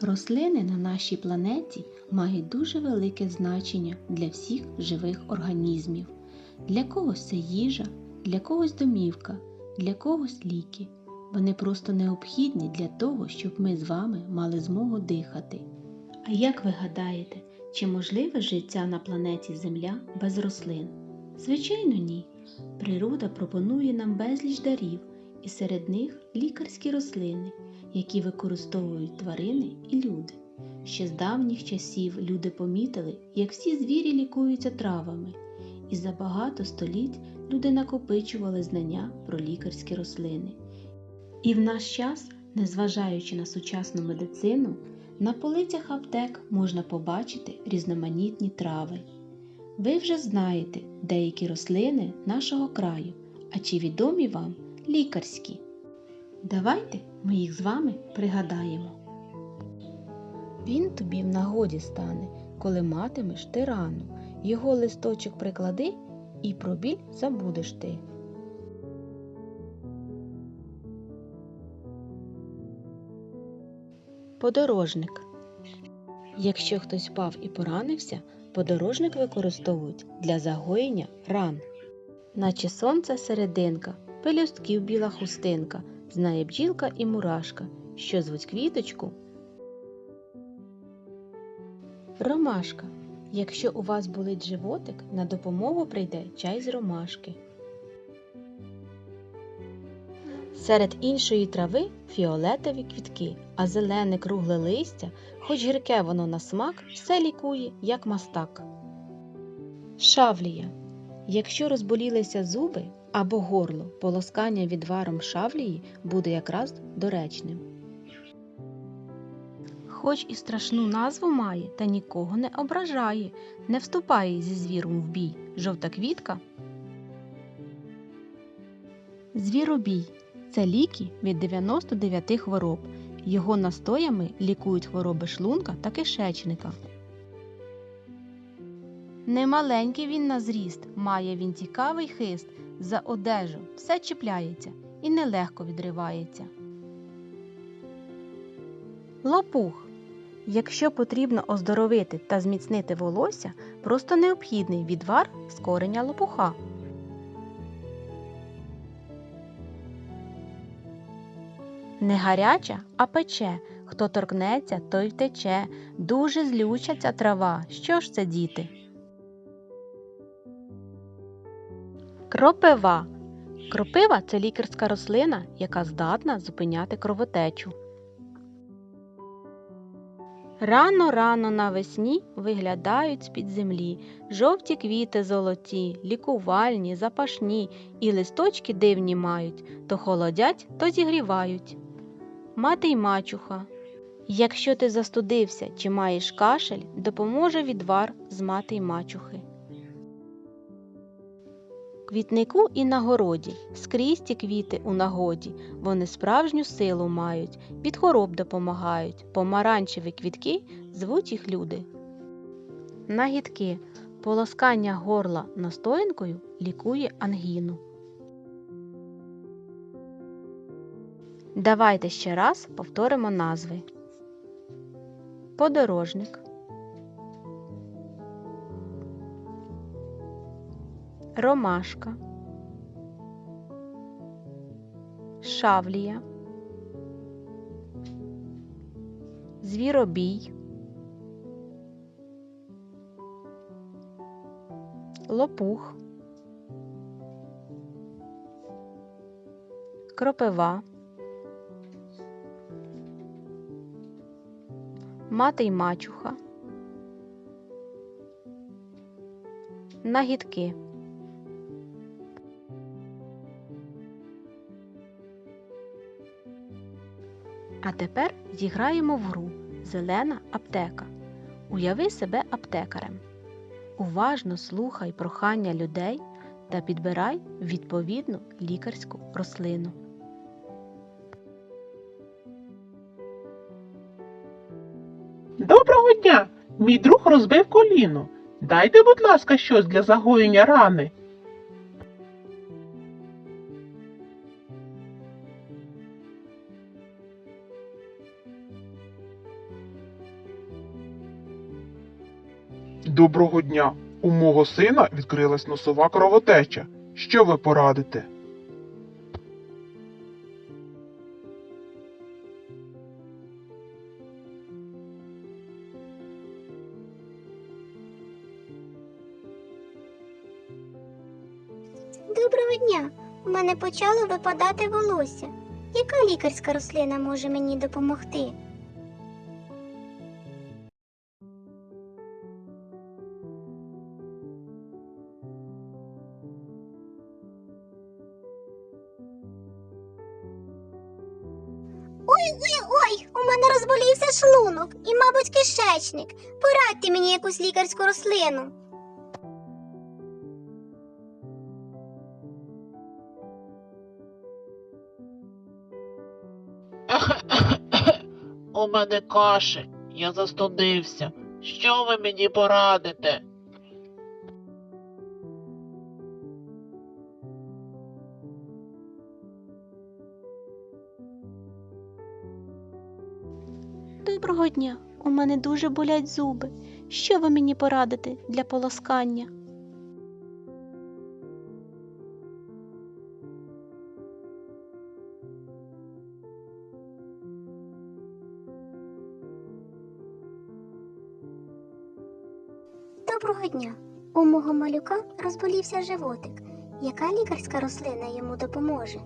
Рослини на нашій планеті мають дуже велике значення для всіх живих організмів. Для когось це їжа, для когось домівка, для когось ліки. Вони просто необхідні для того, щоб ми з вами мали змогу дихати. А як ви гадаєте, чи можливе життя на планеті Земля без рослин? Звичайно, ні. Природа пропонує нам безліч дарів, і серед них лікарські рослини, які використовують тварини і люди. Ще з давніх часів люди помітили, як всі звірі лікуються травами, і за багато століть люди накопичували знання про лікарські рослини. І в наш час, незважаючи на сучасну медицину, на полицях аптек можна побачити різноманітні трави. Ви вже знаєте деякі рослини нашого краю, а чи відомі вам лікарські? Давайте ми їх з вами пригадаємо. Він тобі в нагоді стане, коли матимеш ти рану. Його листочок приклади і про біль забудеш ти. Подорожник. Якщо хтось впав і поранився, подорожник використовують для загоєння ран. Наче сонце серединка, пелюстків біла хустинка, знає бджілка і мурашка, що звуть квіточку. Ромашка. Якщо у вас болить животик, на допомогу прийде чай з ромашки. Серед іншої трави фіолетові квітки, а зелене кругле листя, хоч гірке воно на смак, все лікує, як мастак. Шавлія. Якщо розболілися зуби або горло, полоскання відваром шавлії буде якраз доречним. Хоч і страшну назву має, та нікого не ображає, не вступає зі звіром в бій. Жовта квітка. Звіробій це ліки від 99 хвороб. Його настоями лікують хвороби шлунка та кишечника. Немаленький він на зріст, має він цікавий хист, за одежу все чіпляється і нелегко відривається. Лопух. Якщо потрібно оздоровити та зміцнити волосся, просто необхідний відвар з кореня лопуха. Не гаряча, а пече. Хто торкнеться, той втече. Дуже злюча ця трава. Що ж це, діти? Кропива. Кропива це лікарська рослина, яка здатна зупиняти кровотечу. Рано-рано навесні виглядають з-під землі жовті квіти золоті, лікувальні, запашні, і листочки дивні мають, то холодять, то зігрівають. Мати й мачуха. Якщо ти застудився чи маєш кашель, допоможе відвар з мати й мачухи. Квітнику і на городі, скрізь ті квіти у нагоді, вони справжню силу мають, від хвороб допомагають, помаранчеві квітки звуть їх люди. Нагідки полоскання горла настоянкою лікує ангіну. Давайте ще раз повторимо назви. Подорожник. Ромашка, Шавлія, Звіробій, Лопух, Кропива, Мати й мачуха, Нагідки. Тепер зіграємо в гру Зелена аптека. Уяви себе аптекарем. Уважно слухай прохання людей та підбирай відповідну лікарську рослину. Доброго дня! Мій друг розбив коліно. Дайте, будь ласка, щось для загоєння рани. Доброго дня. У мого сина відкрилась носова кровотеча. Що ви порадите? Доброго дня! У мене почало випадати волосся. Яка лікарська рослина може мені допомогти? Ой, ой, ой, у мене розболівся шлунок і, мабуть, кишечник. Порадьте мені якусь лікарську рослину. У мене кашель, я застудився. Що ви мені порадите? Доброго дня! У мене дуже болять зуби. Що ви мені порадите для полоскання? Доброго дня. У мого малюка розболівся животик. Яка лікарська рослина йому допоможе?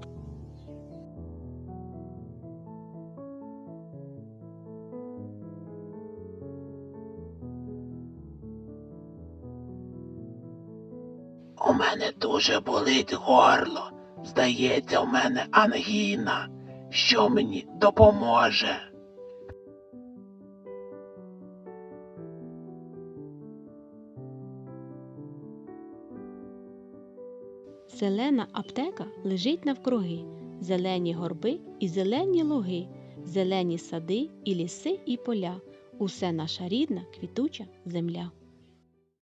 Мене дуже болить горло. Здається, у мене ангіна. Що мені допоможе? Зелена аптека лежить навкруги, зелені горби і зелені луги, зелені сади і ліси і поля. Усе наша рідна квітуча земля.